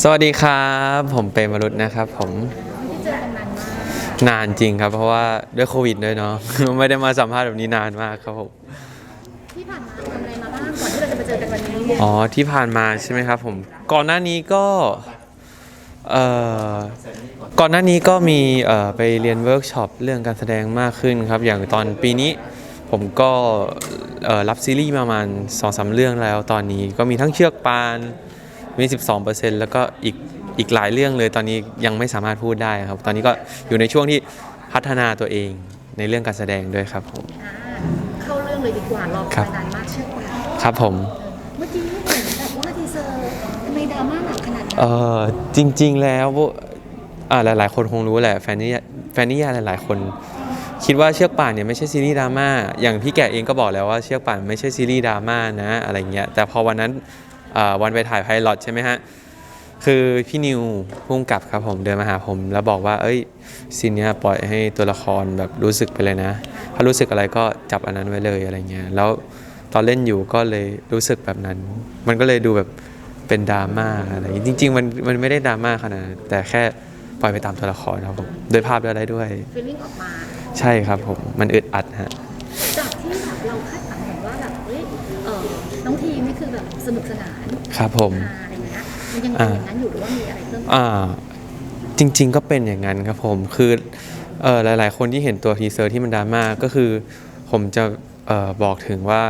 สวัสดีครับ ผมเปรมรุษนะครับ ผมที่เจอกันนานมากนานจริงครับ เพราะว่าด้วยโควิดด้วยเนาะ ไม่ได้มาสัมภาษณ์แบบนี้นานมากครับผมที่ผ่านมาทำอะไรมาบ้างก่อนที่เราจะมาเจอกันวันนี้อ๋อที่ผ่านมาใช่ไหมครับ ผมก่อนหน้านี้ก็เอ่อก่อนหน้านี้ก็มีเอ่อไปเรียนเวิร์กช็อปเรื่องการแสดงมากขึ้นครับ อย่างตอนปีนี้ผมก็เอ่อรับซีรีส์มาประมาณสองสามเรื่องแล้วตอนนี้ก็มีทั้งเชือกปาน มี 12%แล้วก็อีกอีกหลายเรื่องเลยตอนนี้ยังไม่สามารถพูดได้ครับ ตอนนี้ก็อยู่ในช่วงที่พัฒนาตัวเองในเรื่องการแสดงด้วยครับผมอ่าเข้าเรื่องเลยดีกว่ารอครัคอบยนานมากเชื่อว่าครับผม เมื่อกี้เห็นแบบว่าทีเซอร์ทำไมดราม่าหนักขนาดนั้นเออจริง ๆ แล้วอ่าหลาย ๆ คนคงรู้แหละแฟนนิยายแฟนนิยายหลาย ๆ คน คิดว่าเชือกป่านเนี่ยไม่ใช่ซีรีส์ดราม่าอย่างพี่แกะเองก็บอกแล้วว่าเชือกป่านไม่ใช่ซีรีส์ดราม่านะอะไรเงี้ยแต่พอวันนั้นอ่า วันไปถ่ายไพลอตใช่ไหมฮะ คือพี่นิวพุ่งกับครับผมเดินมาหาผม แล้วบอกว่า เอ้ยซีนเนี้ยปล่อยให้ตัวละครแบบรู้สึกไปเลยนะ ถ้ารู้สึกอะไรก็จับอันนั้นไว้เลยอะไรเงี้ย แล้วตอนเล่นอยู่ก็เลยรู้สึกแบบนั้น มันก็เลยดูแบบเป็นดราม่าอะไรอย่างงี้จริง ๆ มันมันไม่ได้ดราม่าขนาดนั้นแต่แค่ปล่อยไปตามตัวละครครับผมโดยภาพด้วยอะไรด้วย ฟีลลิ่งออกมา ใช่ครับผม มันอึดอัดฮะ จากที่แบบเราคาดหวังเหมือนว่าแบบเฮ้ยเออน้องทีมนี่คือแบบสนุกสนาน ครับผมฮาอะไรเงี้ยมันยังเป็นอย่างนั้นอยู่หรือว่ามีอะไรเพิ่มเติมอ่าจริง ๆ ก็เป็นอย่างนั้นครับผมคือเออหลาย ๆ คนที่เห็นตัวทีเซอร์ที่มันดราม่าก็คือ ผมจะเอ่อบอกถึงว่า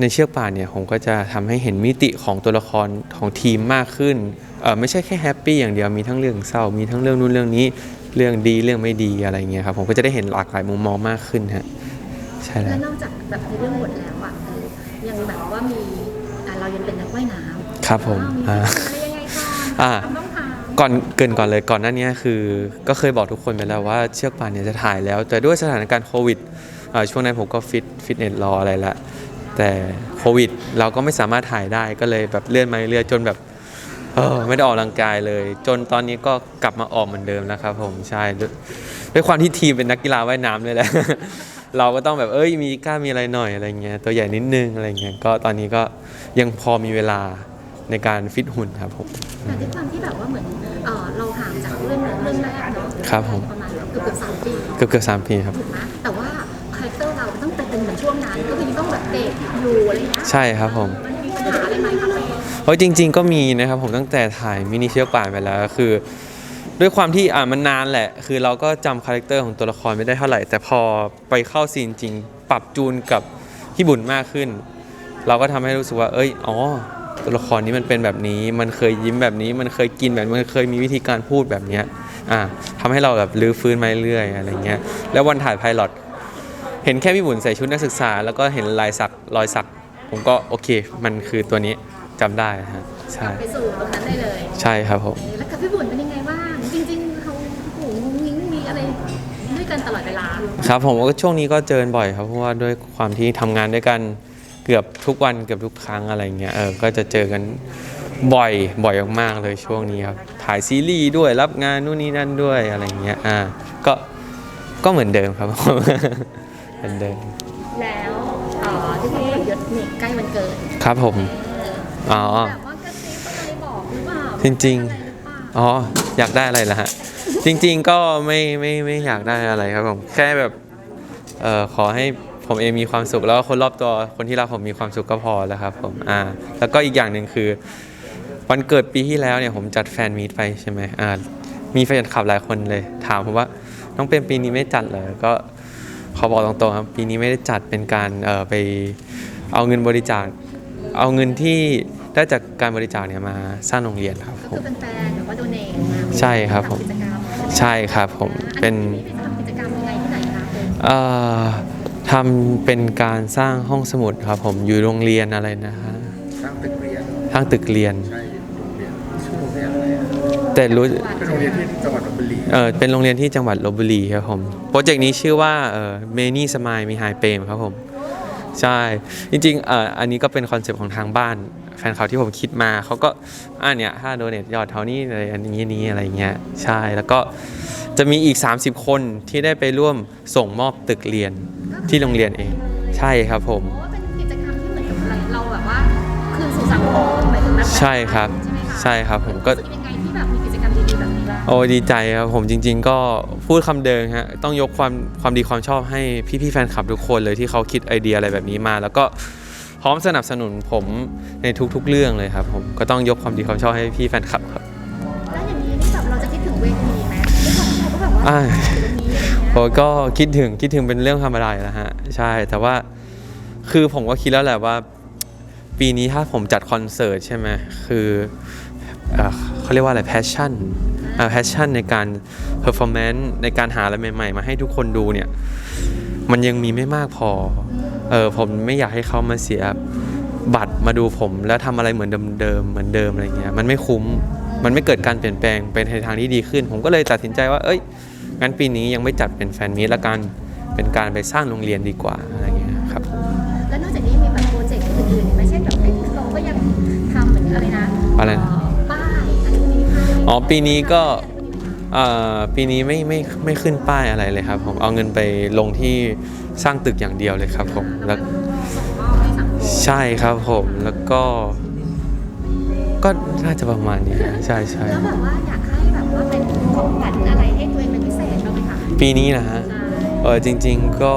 ในเชือกป่านเนี่ยผมก็จะทำให้เห็นมิติของตัวละครของทีมมากขึ้นเออไม่ใช่แค่แฮปปี้อย่างเดียวมีทั้งเรื่องเศร้ามีทั้งเรื่องนู้นเรื่องนี้เรื่องดีเรื่องไม่ดีอะไรเงี้ยครับผมก็จะได้เห็นหลากหลายมุมมองมากขึ้นฮะใช่แล้และวนอกจากแบบในเรื่องบทแล้วอะ ครับผมอ่าอ่ามีอะไรยังไงก่อนอ่าทำต้องทำก่อนเกรินก่อนเลยก่อนหน้านี้คือ ก็เคยบอกทุกคนไปแล้วว่าเชือกป่านเนี่ยจะถ่ายแล้ว แต่ด้วยสถานการณ์โควิดอ่าช่วงนั้นผมก็ฟิตฟิตเนสรออะไรละแต่โควิด เราก็ไม่สามารถถ่ายได้ก็เลยแบบเลื่อนมาเรื่อยๆจนแบบเออไม่ได้ออกกำลังกายเลย จนตอนนี้ก็กลับมาออกเหมือนเดิมแล้วครับผมใช่ด้วยด้วยความที่ทีมเป็นนักกีฬาว่ายน้ำเลยแหละเราก็ต้องแบบเอ้ยมีกล้ามมีอะไรหน่อยอะไรเงี้ยตัวใหญ่นิดนึงอะไรเงี้ยก็ตอนนี้ก็ยังพอมีเวลา ในการฟิตหุ่นครับผม แต่ด้วยความที่แบบว่าเหมือนเออเราห่างจากเรื่องเรื่องแรกเนาะครับผม ประมาณเกือบเกือบสามปีเกือบเกือบสามปีครับ ถูกไหมแต่ว่าคาแรคเตอร์เราต้องเป็นเหมือนช่วงนั้นก็คือยังต้องแบบเด็กอยู่อะไรเงี้ยใช่ครับผม มันมีปัญหาอะไรไหมครับเป้เพราะจริง ๆ ก็มีนะครับผมตั้งแต่ถ่ายมินิเชือกป่านไปแล้วก็คือ ด้วยความที่อ่ามันนานแหละ คือเราก็จำคาแรคเตอร์ของตัวละครไม่ได้เท่าไหร่ แต่พอไปเข้าซีนจริง ปรับจูนกับพี่บุญมากขึ้น เราก็ทำให้รู้สึกว่า เอ้ย อ๋อ ตัวละครนี้มันเป็นแบบนี้ มันเคยยิ้มแบบนี้ มันเคยกินแบบนี้มันเคยมีวิธีการพูดแบบเนี้ยอ่าทำให้เราแบบลื้อฟื้นมาเรื่อยๆอะไรเงี้ย แล้ววันถ่ายไพลอตเห็นแค่พี่บุญใส่ชุดนักศึกษา แล้วก็เห็นลายสักรอยสัก ผมก็โอเค มันคือตัวนี้จำได้ฮะใช่ไปสู่ตรงนั้นได้เลย ใช่ครับผมแล้วกับพี่บุญเป็นยังไงบ้างจริงๆเขาโอ้โหงุ้งงิ้งมีอะไรด้วยกันตลอดเวลาครับผมก็ช่วงนี้ก็เจอกันบ่อยครับเพราะว่าด้วยความที่ทำงานด้วยกัน เกือบทุกวันเกือบทุกครั้งอะไรเงี้ยเออก็จะเจอกันบ่อยบ่อยมากๆเลยช่วงนี้ครับถ่ายซีรีส์ด้วยรับงานนู่นนี่นั่นด้วยอะไรเงี้ยอ่าก็ก็เหมือนเดิมครับผมเหมือนเดิมแล้วเอ่อที่พี่ยศนี่ใกล้วันเกิดครับผมเอออ๋อแบบว่ากระซิบอะไรบอกหรือเปล่าจริงๆอะไรหรือเปล่าอ๋ออยากได้อะไรล่ะฮะจริง ๆ ก็ไม่ไม่ไม่อยากได้อะไรครับผมแค่แบบเอ่อขอให้ ผมเองมีความสุขแล้วก็คนรอบตัวคนที่รักผมมีความสุขก็พอแล้วครับผมอ่าแล้วก็อีกอย่างหนึ่งคือ วันเกิดปีที่แล้วเนี่ยผมจัดแฟนมีตไปใช่ไหมอ่ามีแฟนคลับหลายคนเลย ถามผมว่าน้องเป็นปีนี้ไม่จัดเหรอก็ขอบอกตรงๆครับปีนี้ไม่ได้จัดเป็นการเอ่อไปเอาเงินบริจาค เอาเงินที่ได้จากการบริจาคเนี่ยมาสร้างโรงเรียนครับผก็มคือเป็นแฟนหรือว่าโดเนทมาใช่ครับผม ทำกิจกรรมใช่ครับผมเป็น อันนี้ทำกิจกรรมยังไงที่ไหนคะเป็นเอ่อ ทำเป็นการสร้างห้องสมุดครับผมอยู่โรงเรียนอะไรนะฮะสร้างตึกเรียนทางตึกเรียน ใช่โรงเรียนชื่อโรงเรียนอะไรอะแต่รู้ เป็นโรงเรียนที่จังหวัดลบบุรีเออเป็นโรงเรียนที่จังหวัดลบบุรีครับผม โปรเจกต์นี้ชื่อว่าเออเมนี่สมายมีไฮเปมครับผม ใช่ จริงๆเอ่ออันนี้ก็เป็นคอนเซปต์ของทางบ้าน แฟนเขาที่ผมคิดมาเขาก็อ่าเนี่ยถ้าโดเนทยอดเท่านี้อะไรอันนี้นี้อะไรเงี้ยใช่แล้วก็จะมีอีก 30 คนที่ได้ไปร่วมส่งมอบตึกเรียนที่โรงเรียนเอง ใช่ครับผม เพราะว่าเป็นกิจกรรมที่เหมือนกับเราแบบว่าคืนสู่สังคมหมายถึงแบบใช่ครับใช่ไหมคะใช่ครับผมก็รู้สึกยังไงโอ้ดีใจครับผมจริง ๆ ก็พูดคำเดิมฮะต้องยกความความดีความชอบให้พี่ๆแฟนคลับทุกคนเลยที่เขาคิดไอเดียอะไรแบบนี้มา แล้วก็พ ร้อมสนับสนุนผมในทุกๆเรื่องเลยครับผมก็ต้องยกความดีความชอบให้พี่แฟนคลับครับแล้วอย่างนี้นี่แบบเราจะคิดถึงเวทีไหมด้วยความที่เขาก็แบบว่าอ่าอยู่ตรงนี้อะไรเงี้ยโอ้ก็คิดถึงคิดถึงเป็นเรื่องธรรมดาอยู่แล้วฮะใช่แต่ว่าคือผมก็คิดแล้วแหละว่า ปีนี้ถ้าผมจัดคอนเสิร์ตใช่ไหมคือเอ่อเขาเรียกว่าอะไร passion อ่า passion ในการ performance ในการหาอะไรใหม่ๆ มาให้ทุกคนดูเนี่ย มันยังมีไม่มากพอ เออผมไม่อยากให้เขามาเสียบัตรมาดูผมแล้วทำอะไรเหมือนเดิมๆเหมือนเดิมอะไรเงี้ยมันไม่คุ้มมันไม่เกิดการเปลี่ยนแปลงไปในทางที่ดีขึ้น ผมก็เลยตัดสินใจว่า เอ้ยงั้นปีนี้ยังไม่จัดเป็นแฟนมีตละกันเป็นการไปสร้างโรงเรียนดีกว่าอะไรเงี้ยครับแล้วนอกจากนี้มีแบบโปรเจกต์อื่นๆอีกไหม่ใช่แบบเอ้ยเราก็ยังทำเหมือนอะไรนะอะไรนะเป้ายอะไรพวกนี้ให้อ๋อปีนี้ก็เอ่อ ปีนี้ไม่ไม่ไม่ขึ้นป้ายอะไรเลยครับ ผมเอาเงินไปลงที่สร้างตึกอย่างเดียวเลยครับ ผมแล้วส่งมอบให้สังคมใช่ครับผมแล้วก็ ก็น่าจะประมาณนี้นะใช่ใช่แล้วแบบว่าอยากให้แบบว่าเป็นของขวัญอะไรให้ตัวเองเป็นพิเศษบ้างไหมคะปีนี้นะฮะใช่เออจริง ๆก็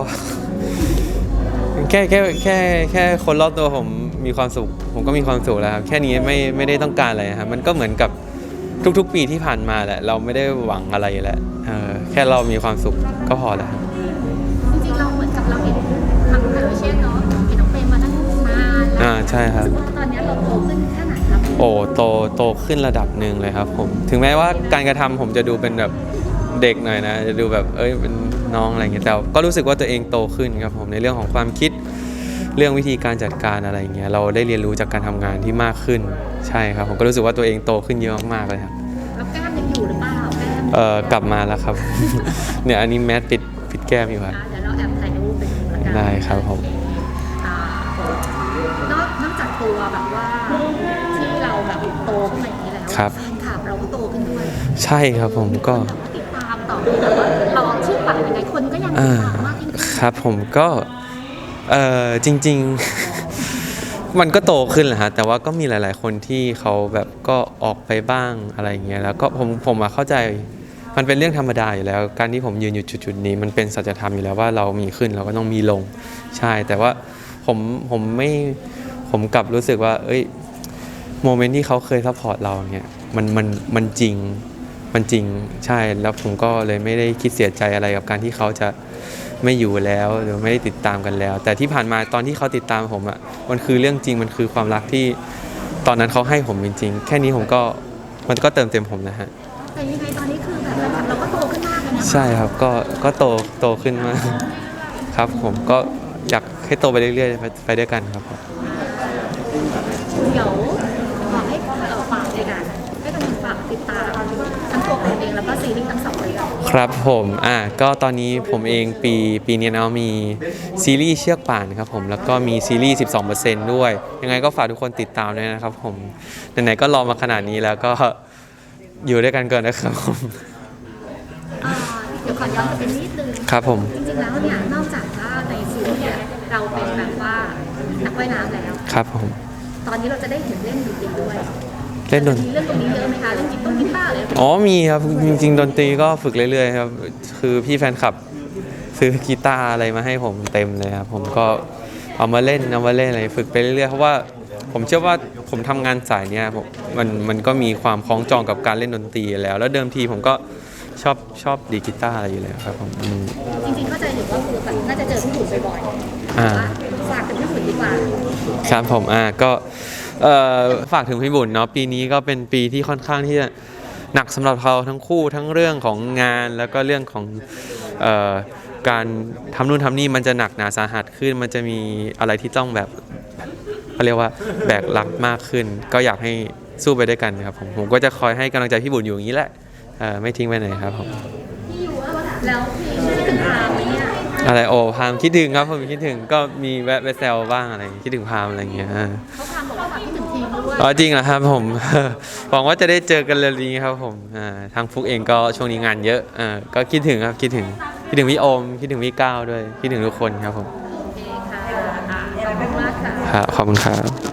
แค่แค่แค่แค่คนรอบตัวผมมีความสุข ผมก็มีความสุขแล้วครับแค่นี้ไม่ไม่ได้ต้องการอะไรครับมันก็เหมือนกับ ทุกๆ ปีที่ผ่านมาแหละ เราไม่ได้หวังอะไรแหละเออแค่เรามีความสุขก็พอแล้วครับจริงๆเราเหมือนกับเราเห็นทางคาร์เชียนเนาะเห็นน้องเปรมมาตั้งนานแล้วอ่าใช่ครับสึกว่าตอนนี้เราโตขึ้นแค่ไหนครับโอ้โตโตขึ้นระดับหนึ่งเลยครับผม ถึงแม้ว่าการกระทำผมจะดูเป็นแบบเด็กหน่อยนะ จะดูแบบเอ้ยเป็นน้องอะไรอย่างเงี้ยแต่ก็รู้สึกว่าตัวเองโตขึ้นครับผมในเรื่องของความคิด เรื่องวิธีการจัดการอะไรอย่างเงี้ยเราได้เรียนรู้จากการทำงานที่มากขึ้นใช่ครับผมก็รู้สึกว่าตัวเองโตขึ้นเยอะมากๆเลยครับแล้วแก้มยังอยู่หรือเปล่าแก้มเอ่อกลับมาแล้วครับ เนี่ยอันนี้แมสปิดปิดแก้มอยู่ครับอะเดี๋ยวเราแอบถ่ายรูปเป็นประกันได้ครับผมอ่านอกนอกจากตัวแบบว่าที่เราแบบโตขึ้นมาอย่างนี้แล้วครับแฟนคลับเราก็โตขึ้นด้วย ใช่ครับผมก็คนแบบติดตามต่อแต่ว่าเราชื่อปัดยังไงคนก็ยังติอ่าดตามมากยิ่งขึ้นครับผมก็ เออจริง ๆ มันก็โตขึ้นแหละฮะแต่ว่าก็มีหลาย ๆ คนที่เขาแบบก็ออกไปบ้างอะไรอย่างเงี้ยแล้วก็ผมผมอะเข้าใจมันเป็นเรื่องธรรมดาอยู่แล้ว การที่ผมยืนอยู่จุดๆนี้ มันเป็นสัจธรรมอยู่แล้วว่าเรามีขึ้นเราก็ต้องมีลงใช่ แต่ว่าผมผมไม่ผมกลับรู้สึกว่า เอ้ยโมเมนต์ที่เขาเคยซัพพอร์ตเราเนี่ยมันมันมันจริงมันจริงใช่แล้วผมก็เลยไม่ได้คิดเสียใจอะไรกับการที่เขาจะ ไม่อยู่แล้วหรือไม่ได้ติดตามกันแล้ว แต่ที่ผ่านมาตอนที่เขาติดตามผมอะ่ะมันคือเรื่องจริงมันคือความรักที่ตอนนั้นเขาให้ผมจริงๆ แค่นี้ผมก็มันก็เติมเต็มผมนะฮะแต่ยังไงตอนนี้คือแบบแฟนคลับเราก็โตขึ้นมากเลยนะใช่ครับก็ก็โตโตขึ้นมากครับผมก็อยากให้โตไปเรื่อยๆไปไปด้วยกันครับผมเดี๋ยว ครับผมอะก็ตอนนี้ผมเองปีปีนี้เนาะมีซีรีส์เชือกป่านครับผมแล้วก็มีซีรีส์ 12%ด้วย ยังไงก็ฝากทุกคนติดตามด้วยนะครับผมไหนๆก็รอมาขนาดนี้แล้วก็อยู่ด้วยกันก่อนนะครับผมอ่าเดี๋ยวขอย้อนกลับไปนิดนึง ครับผม จริงๆ แล้วเนี่ย นอกจากว่าในซีรีส์เนี่ยเราเป็นแบบว่านักว่ายน้ำแล้ว ครับผม ตอนนี้เราจะได้เห็นเล่นดนตรีด้วย เล่นดนมีเรื่องตรงนี้เยอะไหมคะเล่นกีตาร์กีตาร์เลยอ๋อมีครับจริงๆดนตรีก็ฝึกเรื่อยๆครับคือพี่แฟนคลับซื้อกีตาร์อะไรมาให้ผมเต็มเลยครับผมก็เอามาเล่นเอามาเล่นอะไรฝึกไปเรื่อยๆเพราะว่าผมเชื่อว่าผมทำงานสายเนี้ยผมมันมันก็มีความคล้องจองกับการเล่นดนตรีอยู่แล้ว แล้วเดิมทีผมก็ชอบชอบดีดกีตาร์อะไรอยู่แล้วครับผมอืมจริงๆเข้าใจอยู่ว่าคือแบบน่าจะเจอพี่หุ่นบ่อยๆอ่าแต่ว่าฝากถึงพี่หุ่นดีกว่าครับผมอ่าก็ เอ่อฝากถึงพี่บุญเนาะปีนี้ก็เป็นปีที่ค่อนข้างที่จะหนักสำหรับเขาทั้งคู่ทั้งเรื่องของงานแล้วก็เรื่องของเอ่อการทำนู่นทำนี่มันจะหนักหนาสาหัสขึ้น มันจะมีอะไรที่ต้องแบบเขาเรียกว่าแบกรับมากขึ้น ก็อยากให้สู้ไปด้วยกันครับผมผมก็จะคอยให้กำลังใจพี่บุญอยู่อย่างนี้แหละเอ่อไม่ทิ้งไปไหนครับผม แล้วพี่ อะไรโอ้พามคิดถึงครับผมคิดถึงก็มีแวะไปแซวบ้างอะไรคิดถึงพามอะไรอย่างเงี้ยเขาพามบอกว่าฝากพี่ถึงทีมด้วยอ๋อจริงเหรอครับผม หวังว่าจะได้เจอกันเร็วนี้ครับผมอ่าทางฟุกเองก็ช่วงนี้งานเยอะอ่าก็คิดถึงครับคิดถึงคิดถึงพี่โอมคิดถึงพี่ก้าวด้วย คิดถึงทุกคนครับผมโอเคค่ะอะขอบคุณมากค่ะครับขอบคุณครับ